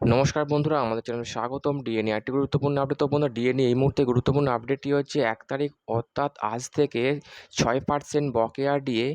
নমস্কার বন্ধুরা, আমাদের চ্যানেলে স্বাগতম। ডিএনএ একটি গুরুত্বপূর্ণ আপডেট তো বন্ধুরা ডিএনএ এই মুহূর্তে গুরুত্বপূর্ণ আপডেটটি হচ্ছে এক তারিখ, অর্থাৎ আজ থেকে ছয় পার্সেন্ট বকেয়া ডিএ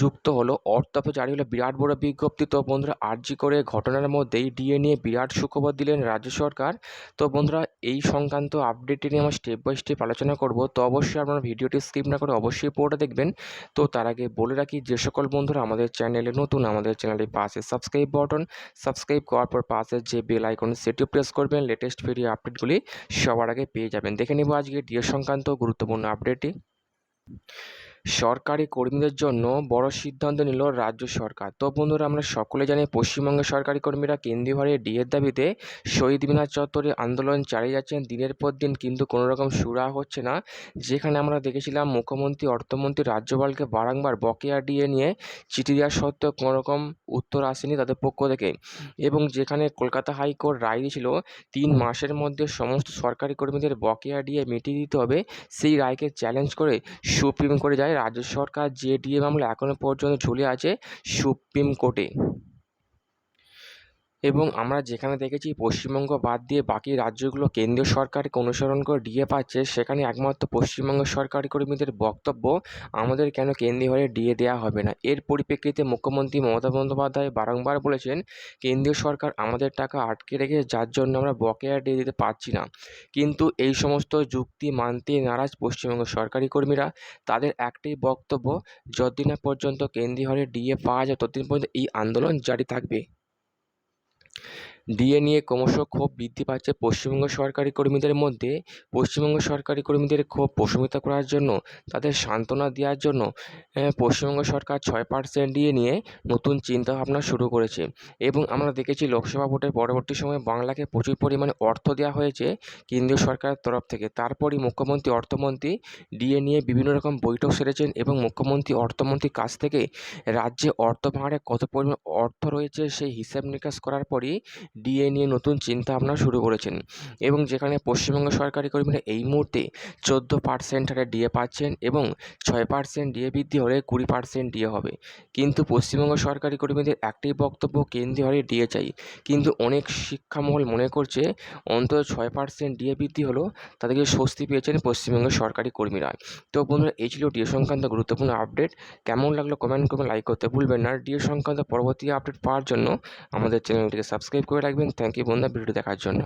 যুক্ত হলো। অর্থপে জারি হলো। বিরাট বড় বিজ্ঞপ্তি। তো বন্ধুরা, আর্জি করে ঘটনার মধ্যেই ডিএ নিয়ে বিরাট সুখবর দিলেন রাজ্য সরকার। তো বন্ধুরা, এই সংক্রান্ত আপডেটটি নিয়ে আমরা স্টেপ বাই স্টেপ আলোচনা করব। তো অবশ্যই আপনারা ভিডিওটি স্কিপ না করে অবশ্যই পুরোটা দেখবেন। তো তার আগে বলে রাখি, যে সকল বন্ধুরা আমাদের চ্যানেলে নতুন, আমাদের চ্যানেলের পাশে সাবস্ক্রাইব বাটন সাবস্ক্রাইব করার পর পাশে যে বেল আইকন সেটিও প্রেস করবেন। লেটেস্ট ভিডিও আপডেটগুলি সবার আগে পেয়ে যাবেন। দেখে নেব আজকে ডিএ সংক্রান্ত গুরুত্বপূর্ণ আপডেটটি সরকারি কর্মীদের জন্য বড় সিদ্ধান্ত নিল রাজ্য সরকার। তো বন্ধুরা, আমরা সকলে জানি পশ্চিমবঙ্গের সরকারি কর্মীরা কেন্দ্রীয় হারে ডিএর দাবিতে শহীদ মিনার চত্বরে আন্দোলন চালিয়ে যাচ্ছেন। দিনের পর দিন কিন্তু কোনো রকম সুরা হচ্ছে না। যেখানে আমরা দেখেছিলাম মুখ্যমন্ত্রী, অর্থমন্ত্রী রাজ্যপালকে বারংবার বকেয়া ডিএ নিয়ে চিঠি দেওয়া সত্ত্বেও কোনো রকম উত্তর আসেনি তাদের পক্ষ থেকে। এবং যেখানে কলকাতা হাইকোর্ট রায় দিয়েছিল, তিন মাসের মধ্যে সমস্ত সরকারি কর্মীদের বকেয়া ডিএ মিটিয়ে দিতে হবে, সেই রায়কে চ্যালেঞ্জ করে সুপ্রিম কোর্টে যায়। রাজ্য সরকার জেডিএম মামলা এখনও পর্যন্ত ঝুলে আছে সুপ্রিম কোর্টে এবং আমরা যেখানে দেখেছি পশ্চিমবঙ্গ বাদ দিয়ে বাকি রাজ্যগুলো কেন্দ্রীয় সরকারকে অনুসরণ করে ডিএ পাচ্ছে, সেখানে একমাত্র পশ্চিমবঙ্গ সরকারি কর্মীদের বক্তব্য আমাদের কেন কেন্দ্রীয় হারে ডিএ দেওয়া হবে না? এর পরিপ্রেক্ষিতে মুখ্যমন্ত্রী মমতা বন্দ্যোপাধ্যায় বারংবার বলেছেন, কেন্দ্রীয় সরকার আমাদের টাকা আটকে রেখে যার জন্য আমরা বকেয়া ডিএ দিতে পারছি না। কিন্তু এই সমস্ত যুক্তি মানতে নারাজ পশ্চিমবঙ্গ সরকারি কর্মীরা, তাদের একটাই বক্তব্য, যতদিন পর্যন্ত কেন্দ্রীয় হারে ডিএ পাওয়া যায়, ততদিন পর্যন্ত এই আন্দোলন জারি থাকবে। ডিএ নিয়ে ক্রমশ ক্ষোভ বৃদ্ধি পাচ্ছে পশ্চিমবঙ্গ সরকারি কর্মীদের মধ্যে। পশ্চিমবঙ্গ সরকারি কর্মীদের ক্ষোভ প্রশমিত করার জন্য, তাদের সান্ত্বনা দেওয়ার জন্য পশ্চিমবঙ্গ সরকার ছয় পার্সেন্ট ডিএ নিয়ে নতুন চিন্তাভাবনা শুরু করেছে। এবং আমরা দেখেছি লোকসভা ভোটের পরবর্তী সময়ে বাংলাকে প্রচুর পরিমাণে অর্থ দেওয়া হয়েছে কেন্দ্রীয় সরকারের তরফ থেকে। তারপরই মুখ্যমন্ত্রী, অর্থমন্ত্রী ডিএ নিয়ে বিভিন্ন রকম বৈঠক সেরেছেন এবং মুখ্যমন্ত্রী, অর্থমন্ত্রীর কাছ থেকে রাজ্যে অর্থ ভাঁড়ে কত পরিমাণ অর্থ রয়েছে সেই হিসাব নিকাশ করার পরই ডিএ নিয়ে নতুন চিন্তাভাবনা শুরু করেছেন এবং যেখানে পশ্চিমবঙ্গ সরকারি কর্মীরা এই মুহূর্তে চোদ্দ পার্সেন্ট হারে ডিএ পাচ্ছেন এবং ছয় পার্সেন্ট ডিএ বৃদ্ধি হলে কুড়ি পার্সেন্ট ডিএ হবে। কিন্তু পশ্চিমবঙ্গ সরকারি কর্মীদের একটি বক্তব্য কেন্দ্রীয় হারে ডিএ চাই। কিন্তু অনেক শিক্ষামহল মনে করছে অন্তত ছয় পার্সেন্ট ডিএ বৃদ্ধি হলো তাদেরকে স্বস্তি পেয়েছেন পশ্চিমবঙ্গের সরকারি কর্মীরা। তো বন্ধুরা, এই ছিল ডিএ সংক্রান্ত গুরুত্বপূর্ণ আপডেট। কেমন লাগল কমেন্ট করবেন লাইক করতে ভুলবেন না। ডিএ সংক্রান্ত পরবর্তী আপডেট পাওয়ার জন্য আমাদের চ্যানেলটিকে সাবস্ক্রাইব করে রাখবেন। থ্যাংক ইউ বন্ধুরা ভিডিও দেখার জন্য।